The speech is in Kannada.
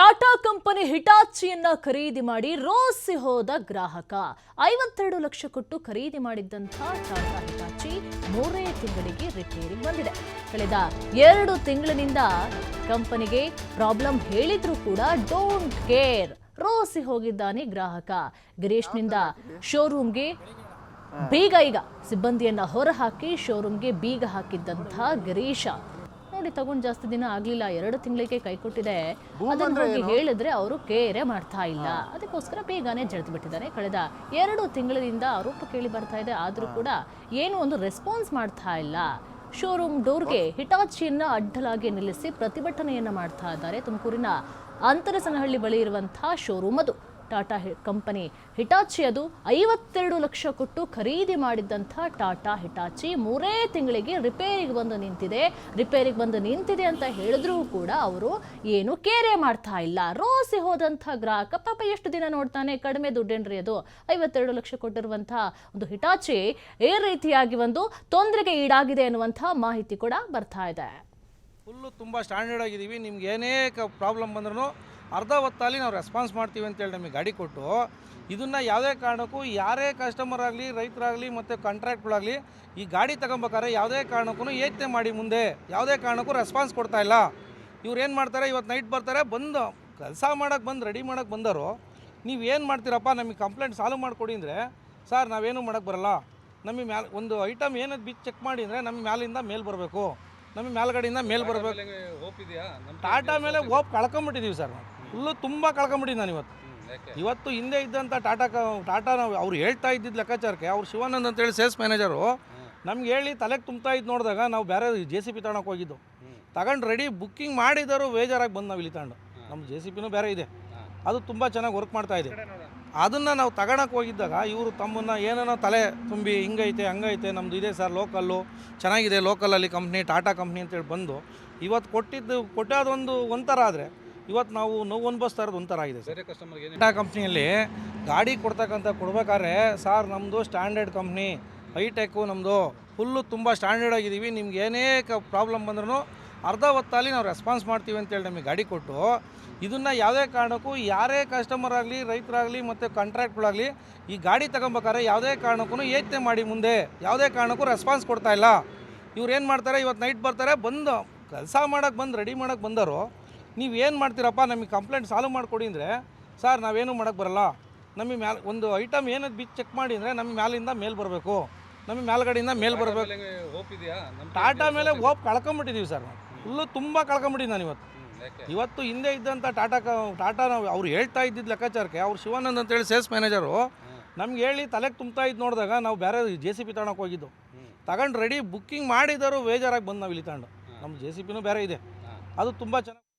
ಟಾಟಾ ಕಂಪನಿ ಹಿಟಾಚಿಯನ್ನ ಖರೀದಿ ಮಾಡಿ ರೋಸಿ ಹೋದ ಗ್ರಾಹಕ. ಐವತ್ತೆರಡು ಲಕ್ಷ ಕೊಟ್ಟು ಖರೀದಿ ಮಾಡಿದ್ದಂಥ ಟಾಟಾ ಹಿಟಾಚಿ ಮೂರನೇ ತಿಂಗಳಿಗೆ ರಿಪೇರಿ ಬಂದಿದೆ. ಕಳೆದ ಎರಡು ತಿಂಗಳಿನಿಂದ ಕಂಪನಿಗೆ ಪ್ರಾಬ್ಲಮ್ ಹೇಳಿದ್ರೂ ಕೂಡ ಡೋಂಟ್ ಕೇರ್. ರೋಸಿ ಹೋಗಿದ್ದಾನೆ ಗ್ರಾಹಕ. ಗಿರೀಶ್ನಿಂದ ಶೋರೂಮ್ಗೆ ಬೀಗ ಈಗ. ಸಿಬ್ಬಂದಿಯನ್ನ ಹೊರಹಾಕಿ ಶೋರೂಮ್ಗೆ ಬೀಗ ಹಾಕಿದ್ದಂಥ ಗಿರೀಶ. ನೋಡಿ ತಗೊಂಡು ಜಾಸ್ತಿ ದಿನ ಆಗ್ಲಿಲ್ಲ ಎರಡು ತಿಂಗಳಿಗೆ ಕೈ ಕೊಟ್ಟಿದೆ. ಅದನ್ನ ಹೋಗಿ ಹೇಳಿದ್ರೆ ಅವರು ಕೇರೆ ಮಾಡ್ತಾ ಇಲ್ಲ. ಅದಕ್ಕೋಸ್ಕರ ಬೇಗನೆ ಜಡ್ದು ಬಿಟ್ಟಿದ್ದಾರೆ. ಕಳೆದ ಎರಡು ತಿಂಗಳಿಂದ ಆರೋಪ ಕೇಳಿ ಬರ್ತಾ ಇದೆ. ಆದ್ರೂ ಕೂಡ ಏನು ಒಂದು ರೆಸ್ಪಾನ್ಸ್ ಮಾಡ್ತಾ ಇಲ್ಲ. ಶೋರೂಮ್ ಡೋರ್ಗೆ ಹಿಟಾಚಿಯನ್ನ ಅಡ್ಡಲಾಗಿ ನಿಲ್ಲಿಸಿ ಪ್ರತಿಭಟನೆಯನ್ನ ಮಾಡ್ತಾ ಇದ್ದಾರೆ. ತುಮಕೂರಿನ ಅಂತರಸನಹಳ್ಳಿ ಬಳಿ ಇರುವಂತಹ ಶೋರೂಮ್ ಅದು. Tata company Hitachi. ಅದು ಐವತ್ತೆರಡು ಲಕ್ಷ ಕೊಟ್ಟು ಖರೀದಿ ಮಾಡಿದ್ದಂಥ ಟಾಟಾ ಹಿಟಾಚಿ. ಮೂರೇ ತಿಂಗಳಿಗೆ ರಿಪೇರಿಗೆ ಬಂದು ನಿಂತಿದೆ. ರಿಪೇರಿಗೆ ಬಂದು ನಿಂತಿದೆ ಅಂತ ಹೇಳಿದ್ರೂ ಕೂಡ ಅವರು ಏನು ಕೇರೆ ಮಾಡ್ತಾ ಇಲ್ಲ. ರೋಸಿ ಹೋದಂಥ ಗ್ರಾಹಕ ಪಾಪ ಎಷ್ಟು ದಿನ ನೋಡ್ತಾನೆ? ಕಡಿಮೆ ದುಡ್ಡೇನ್ರಿ ಅದು? ಐವತ್ತೆರಡು ಲಕ್ಷ ಕೊಟ್ಟಿರುವಂಥ ಒಂದು ಹಿಟಾಚಿ ಈ ರೀತಿಯಾಗಿ ಒಂದು ತೊಂದರೆಗೆ ಈಡಾಗಿದೆ ಅನ್ನುವಂಥ ಮಾಹಿತಿ ಕೂಡ ಬರ್ತಾ ಇದೆ. ಫುಲ್ಲು ತುಂಬ ಸ್ಟ್ಯಾಂಡರ್ಡ್ ಆಗಿದ್ದೀವಿ. ನಿಮ್ಗೆ ಏನೇ ಪ್ರಾಬ್ಲಮ್ ಬಂದ್ರೂ ಅರ್ಧ ಹೊತ್ತಲ್ಲಿ ನಾವು ರೆಸ್ಪಾನ್ಸ್ ಮಾಡ್ತೀವಿ ಅಂತೇಳಿ ನಮಗೆ ಗಾಡಿ ಕೊಟ್ಟು ಇದನ್ನು ಯಾವುದೇ ಕಾರಣಕ್ಕೂ ಯಾರೇ ಕಸ್ಟಮರ್ ಆಗಲಿ ರೈತರಾಗಲಿ ಮತ್ತು ಕಾಂಟ್ರಾಕ್ಟ್ಗಳಾಗಲಿ ಈ ಗಾಡಿ ತಗೊಬೇಕಾದ್ರೆ ಯಾವುದೇ ಕಾರಣಕ್ಕೂ ಯೋಚನೆ ಮಾಡಿ ಮುಂದೆ ಯಾವುದೇ ಕಾರಣಕ್ಕೂ ರೆಸ್ಪಾನ್ಸ್ ಕೊಡ್ತಾ ಇಲ್ಲ. ಇವ್ರು ಏನು ಮಾಡ್ತಾರೆ ಇವತ್ತು ನೈಟ್ ಬರ್ತಾರೆ ಬಂದು ಕೆಲಸ ಮಾಡೋಕ್ಕೆ ಬಂದು ರೆಡಿ ಮಾಡೋಕ್ಕೆ ಬಂದರು ನೀವು ಏನು ಮಾಡ್ತೀರಪ್ಪ ನಮಗೆ ಕಂಪ್ಲೇಂಟ್ ಸಾಲ್ವ್ ಮಾಡಿಕೊಡಿ ಅಂದರೆ ಸರ್ ನಾವೇನು ಮಾಡೋಕ್ಕೆ ಬರಲ್ಲ. ನಮಗೆ ಮ್ಯಾಲ ಒಂದು ಐಟಮ್ ಏನದು ಬಿಚ್ಚು ಚೆಕ್ ಮಾಡಿ ಅಂದರೆ ನಮ್ಮ ಮ್ಯಾಲಿಂದ ಮೇಲೆ ಬರಬೇಕು. ನಮಗೆ ಮೇಲ್ಗಡೆಯಿಂದ ಮೇಲೆ ಬರಬೇಕು. ಹೋಪ್ ಇದೆಯಾ? ಟಾಟಾ ಮೇಲೆ ಹೋಪ್ ಕಳ್ಕೊಂಬಿಟ್ಟಿದ್ದೀವಿ ಸರ್ ನಾವು. ಫುಲ್ಲು ತುಂಬ ಕಳ್ಕೊಂಬಿಟ್ಟಿದ್ದು ನಾನು ಇವತ್ತು. ಇವತ್ತು ಹಿಂದೆ ಇದ್ದಂಥ ಟಾಟಾ ಕ ಟಾಟಾ ನಾವು ಅವ್ರು ಹೇಳ್ತಾ ಇದ್ದಿದ್ದು ಲೆಕ್ಕಾಚಾರಕ್ಕೆ ಅವ್ರು ಶಿವಾನಂದ್ ಅಂತೇಳಿ ಸೇಲ್ಸ್ ಮ್ಯಾನೇಜರು ನಮ್ಗೆ ಹೇಳಿ ತಲೆಗೆ ತುಂಬ್ತಾ ಇದ್ದು ನೋಡಿದಾಗ ನಾವು ಬೇರೆ ಜೆ ಸಿ ಪಿ ತಗೊಳಕ್ಕೆ ಹೋಗಿದ್ದು. ತಗೊಂಡು ರೆಡಿ ಬುಕ್ಕಿಂಗ್ ಮಾಡಿದರು ಬೇಜಾರಾಗಿ ಬಂದು ನಾವು ಇಲ್ಲಿ ತಗೊಂಡು. ನಮ್ಮ ಜೆ ಸಿ ಪಿನೂ ಬೇರೆ ಇದೆ. ಅದು ತುಂಬ ಚೆನ್ನಾಗಿ ವರ್ಕ್ ಮಾಡ್ತಾ ಇದೆ. ಅದನ್ನು ನಾವು ತಗೊಳಕ್ಕೆ ಹೋಗಿದ್ದಾಗ ಇವರು ತಮ್ಮನ್ನು ಏನೇನೋ ತಲೆ ತುಂಬಿ ಹಿಂಗೈತೆ ಹಂಗೈತೆ ನಮ್ಮದು ಇದೆ ಸರ್ ಲೋಕಲ್ಲು ಚೆನ್ನಾಗಿದೆ ಲೋಕಲಲ್ಲಿ ಕಂಪ್ನಿ ಟಾಟಾ ಕಂಪ್ನಿ ಅಂತೇಳಿ ಬಂದು ಇವತ್ತು ಕೊಟ್ಟಿದ್ದು ಕೊಟ್ಟಾದೊಂದು ಒಂಥರ ಆದರೆ ಇವತ್ತು ನಾವು ನೋವು ಅನುಭವಿಸ್ತಾ ಇರೋದು ಒಂಥರ ಆಗಿದೆ ಸರ್. ಟಾಟಾ ಕಂಪ್ನಿಯಲ್ಲಿ ಗಾಡಿ ಕೊಡ್ತಕ್ಕಂಥ ಕೊಡ್ಬೇಕಾದ್ರೆ ಸರ್ ನಮ್ಮದು ಸ್ಟ್ಯಾಂಡರ್ಡ್ ಕಂಪ್ನಿ ಹೈಟೆಕ್ಕು ನಮ್ಮದು ಫುಲ್ಲು ತುಂಬ ಸ್ಟ್ಯಾಂಡರ್ಡ್ ಆಗಿದ್ದೀವಿ ನಿಮ್ಗೆ ಏನೇ ಕ ಪ್ರಾಬ್ಲಮ್ ಬಂದ್ರೂ ಅರ್ಧ ಹೊತ್ತಲ್ಲಿ ನಾವು ರೆಸ್ಪಾನ್ಸ್ ಮಾಡ್ತೀವಿ ಅಂತೇಳಿ ನಮಗೆ ಗಾಡಿ ಕೊಟ್ಟು ಇದನ್ನು ಯಾವುದೇ ಕಾರಣಕ್ಕೂ ಯಾರೇ ಕಸ್ಟಮರ್ ಆಗಲಿ ರೈತರಾಗಲಿ ಮತ್ತು ಕಾಂಟ್ರಾಕ್ಟ್ಗಳಾಗಲಿ ಈ ಗಾಡಿ ತಗೊಬೇಕಾದ್ರೆ ಯಾವುದೇ ಕಾರಣಕ್ಕೂ ಯೋಚನೆ ಮಾಡಿ ಮುಂದೆ ಯಾವುದೇ ಕಾರಣಕ್ಕೂ ರೆಸ್ಪಾನ್ಸ್ ಕೊಡ್ತಾ ಇಲ್ಲ. ಇವ್ರು ಏನು ಮಾಡ್ತಾರೆ ಇವತ್ತು ನೈಟ್ ಬರ್ತಾರೆ ಬಂದು ಕೆಲಸ ಮಾಡೋಕ್ಕೆ ಬಂದು ರೆಡಿ ಮಾಡೋಕ್ಕೆ ಬಂದರು ನೀವು ಏನು ಮಾಡ್ತೀರಪ್ಪ? ನಮಗೆ ಕಂಪ್ಲೇಂಟ್ ಸಾಲ್ವ್ ಮಾಡಿಕೊಡಿ ಅಂದರೆ ಸರ್ ನಾವೇನು ಮಾಡೋಕ್ಕೆ ಬರಲ್ಲ. ನಮಗೆ ಮ್ಯಾಲ ಒಂದು ಐಟಮ್ ಏನದು ಬಿಚ್ ಚೆಕ್ ಮಾಡಿ ಅಂದರೆ ನಮ್ಮ ಮ್ಯಾಲಿಂದ ಮೇಲ್ ಬರಬೇಕು. ನಮಗೆ ಮೇಲ್ಗಡೆಯಿಂದ ಮೇಲ್ ಬರಬೇಕು. ಟಾಟಾ ಮೇಲೆ ಹೋಪ್ ಕಳ್ಕೊಂಬಿಟ್ಟಿದ್ದೀವಿ ಸರ್ ನಾವು. ಫುಲ್ಲು ತುಂಬ ಕಳ್ಕೊಂಬಿಟ್ಟಿದ್ದು ನಾನು ಇವತ್ತು. ಇವತ್ತು ಹಿಂದೆ ಇದ್ದಂಥ ಟಾಟಾ ಕ ಟಾಟಾ ನಾವು ಅವ್ರು ಹೇಳ್ತಾ ಇದ್ದಿದ್ದ ಲೆಕ್ಕಾಚಾರಕ್ಕೆ ಅವ್ರು ಶಿವಾನಂದ್ ಅಂತೇಳಿ ಸೇಲ್ಸ್ ಮ್ಯಾನೇಜರು ನಮ್ಗೆ ಹೇಳಿ ತಲೆಗೆ ತುಂಬ್ತಾ ಇದ್ದು ನೋಡಿದಾಗ ನಾವು ಬೇರೆ ಜೆ ಸಿ ಪಿ ತಗೊಳಕ್ಕೆ ಹೋಗಿದ್ದು. ತಗೊಂಡು ರೆಡಿ ಬುಕ್ಕಿಂಗ್ ಮಾಡಿದರು ಬೇಜಾರಾಗಿ ಬಂದು ನಾವು ಇಲ್ಲಿ ತಗೊಂಡು. ನಮ್ಮ ಜೆ ಸಿ ಪಿನೂ ಬೇರೆ ಇದೆ. ಅದು ತುಂಬ ಚೆನ್ನಾಗಿ